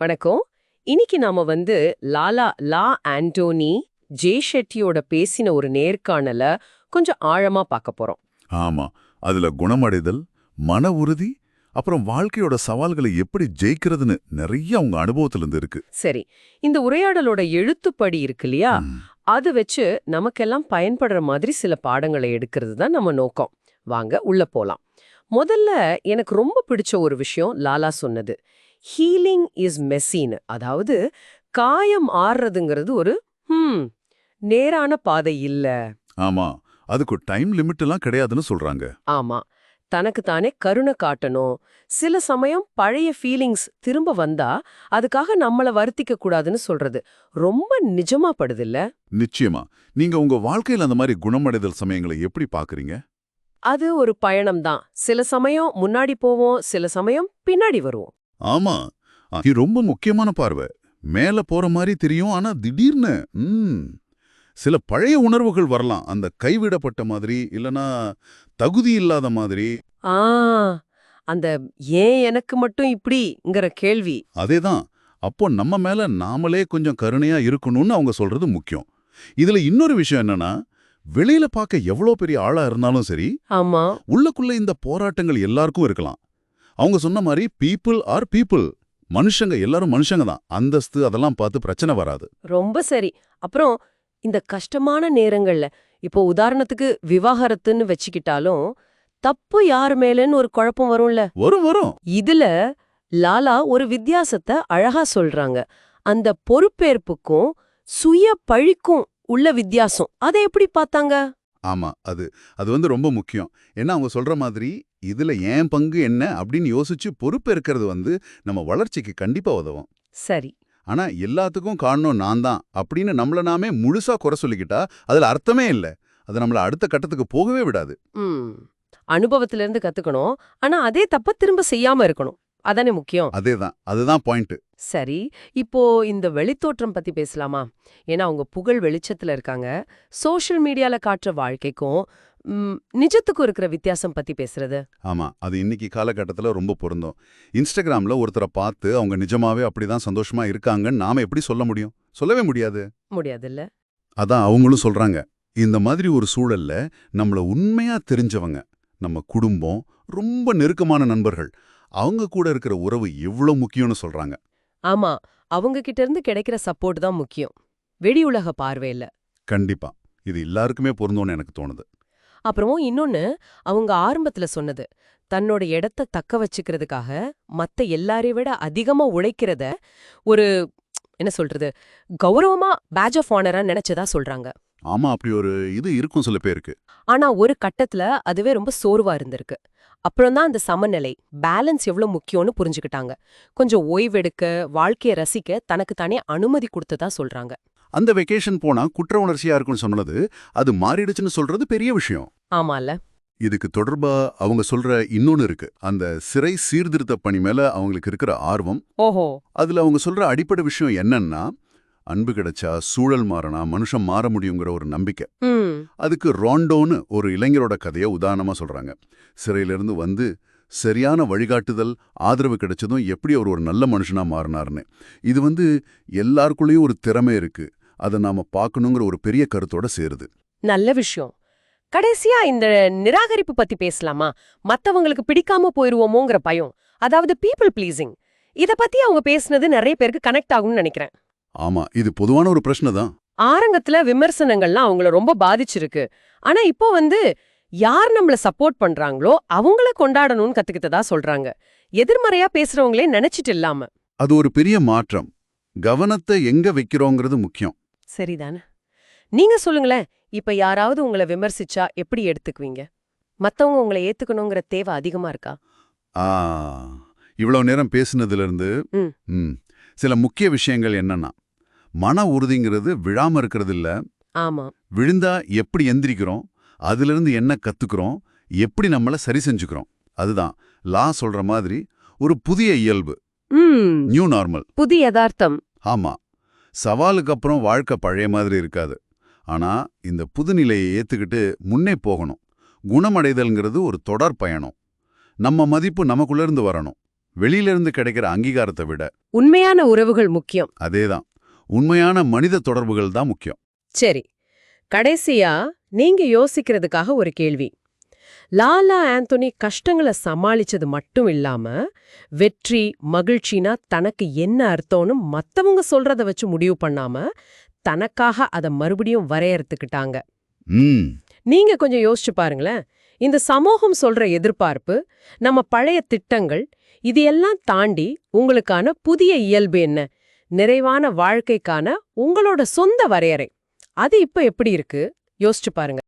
வணக்கம். இன்னைக்கு நாம வந்து லாலா லா ஆண்டோனி ஜே ஷெட்டியோட பேசின ஒரு நேர்காணல கொஞ்சம் ஆழமா பார்க்க போறோம். ஆமா. அதுல குணமடைதல் மன உறுதி அப்புறம் வாழ்க்கையோட சவால்களை எப்படி ஜெயிக்கிறதுன்னு நிறைய அவங்க அனுபவத்துல இருந்து இருக்கு. சரி. இந்த உரையாடலோட எழுத்துப்படி இருக்கு இல்லையா? அது வச்சு நமக்கெல்லாம் பயன்படுற மாதிரி சில பாடங்களை எடுக்கிறது தான் நம்ம நோக்கம். வாங்க உள்ள போலாம். முதல்ல எனக்கு ரொம்ப பிடிச்ச ஒரு விஷயம் லாலா சொன்னது. ஹீலிங் இஸ் மெஸ்ஸின்னு அதாவது காயம் ஆறுறதுங்கிறது ஒரு ஹம் நேரான பாதை இல்ல. ஆமா. அதுக்கு டைம் லிமிட் எல்லாம் கிடையாதுன்னு சொல்றாங்க. ஆமா. தனக்கு தானே கருணை காட்டணும். சில சமயம் பழைய ஃபீலிங்ஸ் திரும்ப வந்தா அதுக்காக நம்மள வருத்திக்க கூடாதுன்னு சொல்றது. ரொம்ப நிஜமா படுதில்ல? நிச்சயமா. நீங்க உங்க வாழ்க்கையில அந்த மாதிரி குணமடைதல் சமயங்களை எப்படி பாக்குறீங்க? அது ஒரு பயணம் தான். சில சமயம் முன்னாடி போவோம் சில சமயம் பின்னாடி வருவோம். ஆமா. இது ரொம்ப முக்கியமான பார்வை. மேல போற மாதிரி தெரியும் ஆனா திடீர்னு ம். சில பழைய உணர்வுகள் வரலாம். அந்த கைவிடப்பட்ட மாதிரி இல்லனா தகுதி இல்லாத மாதிரி. ஆ அந்த ஏன் எனக்கு மட்டும் இப்படிங்கிற கேள்வி. அதேதான். அப்போ நம்ம மேல நாமளே கொஞ்சம் கருணையா இருக்கணும்னு அவங்க சொல்றது முக்கியம். இதுல இன்னொரு விஷயம் என்னன்னா வெளியில பார்க்க எவ்வளோ பெரிய ஆளா இருந்தாலும் சரி ஆமா. உள்ளுக்குள்ள இந்த போராட்டங்கள் எல்லாருக்கும் இருக்கலாம். அவங்க சொன்ன மாதிரி பீப்புள் ஆர் பீப்புள் மனுஷங்க எல்லாரும் மனுஷங்க தான். அந்தஸ்து அதெல்லாம் பார்த்து பிரச்சனை வராது. ரொம்ப சரி. அப்புறம் இந்த கஷ்டமான நேரங்கள்ல இப்போ உதாரணத்துக்கு விவாகரத்துன்னு வச்சுக்கிட்டாலும் தப்பு யார் மேலன்னு ஒரு குழப்பம் வரும்ல? வரும் வரும். இதுல லாலா ஒரு வித்தியாசத்தை அழகா சொல்றாங்க. அந்த பொறுப்பேற்புக்கும் சுய பழிக்கும் உள்ள வித்தியாசம். அதை எப்படி பார்த்தாங்க? ஆமா அது அது வந்து ரொம்ப முக்கியம். ஏன்னா அவங்க சொல்ற மாதிரி இதுல ஏன் பங்கு என்ன அப்படின்னு யோசிச்சு பொறுப்பேற்கிறது வந்து நம்ம வளர்ச்சிக்கு கண்டிப்பா உதவும். சரி. ஆனா எல்லாத்துக்கும் காரணம் நான் தான் அப்படின்னு நம்மள நாமே முழுசா குறை சொல்லிக்கிட்டா அதுல அர்த்தமே இல்ல. அது நம்மள அடுத்த கட்டத்துக்கு போகவே விடாது. அனுபவத்துல இருந்து கத்துக்கணும். ஆனா அதே தப்ப திரும்ப செய்யாம இருக்கணும். அதானே முக்கியம். அதேதான் அதுதான் பாயிண்ட் சரி. இப்போ இந்த வெளித்தோற்றம் பத்தி பேசலாமா? ஏன்னா அவங்க புகழ் வெளிச்சத்துல இருக்காங்க. சோஷியல் மீடியால காட்டுற வாழ்க்கைக்கும் ம், நிஜத்துக்கும் இருக்கிற வித்தியாசம் பத்தி பேசுறது? ஆமா அது இன்னைக்கு காலகட்டத்துல ரொம்ப பொருந்தும். இன்ஸ்டாகிராம்ல ஒருத்தரை பார்த்து அவங்க நிஜமாவே அப்படிதான் சந்தோஷமா இருக்காங்கன்னு நாம எப்படி சொல்ல முடியும்? சொல்லவே முடியாது. முடியாதுல்ல. அதான் அவங்களும் சொல்றாங்க. இந்த மாதிரி ஒரு சூழல்ல நம்மள உண்மையா தெரிஞ்சவங்க நம்ம குடும்பம் ரொம்ப நெருக்கமான நண்பர்கள் அவங்க கூட இருக்கிற உறவு எவ்வளவு முக்கியம்னு சொல்றாங்க. ஆமா அவங்க கிட்ட இருந்து கிடைக்கிற சப்போர்ட் தான் முக்கியம். வெடி உலக பார்வையில. கண்டிப்பா. இது எல்லாருக்குமே பொருந்தும்னு எனக்கு தோணுது. அப்புறம் இன்னொன்னு அவங்க ஆரம்பத்துல சொன்னது தன்னோட இடத்த தக்க வச்சுக்கிறதுக்காக மத்த எல்லாரையும் விட அதிகமா உழைக்கிறத ஒரு என்ன சொல்றது கௌரவமா பேட்ச் ஆஃப் ஆனரா நினைச்சதா சொல்றாங்க. ஆமா அப்படி ஒரு இது இருக்கும் சில பேருக்கு. ஆனா ஒரு கட்டத்துல அதுவே ரொம்ப சோர்வா இருந்திருக்கு. அப்புறம் தான் அந்த சமநிலை பேலன்ஸ் எவ்வளவு முக்கியம்னு புரிஞ்சுக்கிட்டாங்க. கொஞ்சம் ஓய்வெடுக்க வாழ்க்கைய ரசிக்க தனக்கு தானே அனுமதி கொடுத்ததா சொல்றாங்க. அந்த வெக்கேஷன் போனா குற்ற உணர்ச்சியா இருக்கும்னு சொன்னது அது மாறிடுச்சுன்னு சொல்றது பெரிய விஷயம். ஆமால இதுக்கு தொடர்பா அவங்க சொல்ற இன்னொன்னு இருக்கு. அந்த சிறை சீர்திருத்த பணி மேல அவங்களுக்கு இருக்கிற ஆர்வம். ஓஹோ. அதுல அவங்க சொல்ற அடிப்படை விஷயம் என்னன்னா அன்பு கிடைச்சா சூழல் மாறினா மனுஷன் மாற முடியுங்கிற ஒரு நம்பிக்கை. அதுக்கு ராண்டோன்னு ஒரு இளைஞரோட கதையை உதாரணமா சொல்றாங்க. சிறையிலிருந்து வந்து சரியான வழிகாட்டுதல் ஆதரவு கிடைச்சதும் எப்படி அவர் ஒரு நல்ல மனுஷனா மாறினார்னு. இது வந்து எல்லாருக்குள்ளேயும் ஒரு திறமை இருக்கு. அதை நாம பார்க்கணுங்கிற ஒரு பெரிய கருத்தோட சேருது. நல்ல விஷயம். கடைசியா இந்த நிராகரிப்பு பத்தி பேசலாமா? மத்தவங்களுக்கு பிடிக்காம போயிருவோமோங்கிற பயம். அதாவது பீப்புள் ப்ளீசிங் இத பத்தி அவங்க பேசுனது நிறைய பேருக்கு கனெக்ட் ஆகும்னு நினைக்கிறேன். ஆமா இது பொதுவான ஒரு பிரச்சனை தான். ஆரம்பத்துல விமர்சனங்கள்லாம் அவங்கள ரொம்ப பாதிச்சிருக்கு. ஆனா இப்போ வந்து யார் நம்மள சப்போர்ட் பண்றாங்களோ அவங்கள கொண்டாடணும்னு கத்துக்கிட்டதா சொல்றாங்க. எதிர்மறையா பேசுறவங்களே நினைச்சிட்டு இல்லாம. அது ஒரு பெரிய மாற்றம். கவனத்தை எங்க வைக்கிறோங்கிறது முக்கியம். சரிதானே? நீங்க சொல்லுங்களேன் இப்ப யாராவது உங்களை விமர்சிச்சா எப்படி எடுத்துக்குவீங்க? மத்தவங்க உங்களை ஏத்துக்கணுங்கிற தேவை அதிகமா இருக்கா? ஆ இவ்வளவு நேரம் பேசுனதுல இருந்து சில முக்கிய விஷயங்கள் என்னன்னா மன உறுதிங்கிறது விழாம இருக்கிறது இல்ல ஆமா. விழுந்தா எப்படி எந்திரிக்கிறோம்? அதிலிருந்து என்ன கத்துக்கிறோம்? எப்படி நம்மள சரி செஞ்சுக்கிறோம்? அதுதான் லா சொல்ற மாதிரி ஒரு புதிய இயல்பு. New normal. புது யதார்த்தம். ஆமா. சவாலுக்கு அப்புறம் வாழ்க்கை பழைய மாதிரி இருக்காது. ஆனா இந்த புதுநிலையை ஏத்துக்கிட்டு முன்னே போகணும். குணமடைதல்ங்கிறது ஒரு தொடர் பயணம். நம்ம மதிப்பு நமக்குள்ள இருந்து வரணும். வெளியில இருந்து கிடைக்கிற அங்கீகாரத்தை விட. உண்மையான உறவுகள் முக்கியம். அதேதான். உண்மையான மனித தொடர்புகள் தான் முக்கியம். சரி. கடைசியா நீங்க யோசிக்கிறதுக்காக ஒரு கேள்வி. லாலா ஆந்தோனி கஷ்டங்களை சமாளிச்சது மட்டும் இல்லாம வெற்றி மகிழ்ச்சினா தனக்கு என்ன அர்த்தம்னு மத்தவங்க சொல்றத வச்சு முடிவு பண்ணாம தனக்காக அதை மறுபடியும் வரையறுத்துக்கிட்டாங்க. நீங்க கொஞ்சம் யோசிச்சு பாருங்களேன். இந்த சமூகம் சொல்ற எதிர்பார்ப்பு நம்ம பழைய திட்டங்கள் இது எல்லாம் தாண்டி உங்களுக்கான புதிய இயல்பு என்ன? நிறைவான வாழ்க்கைக்கான உங்களோட சொந்த வரையறை. அது இப்ப எப்படி இருக்கு? யோசிச்சு பாருங்க.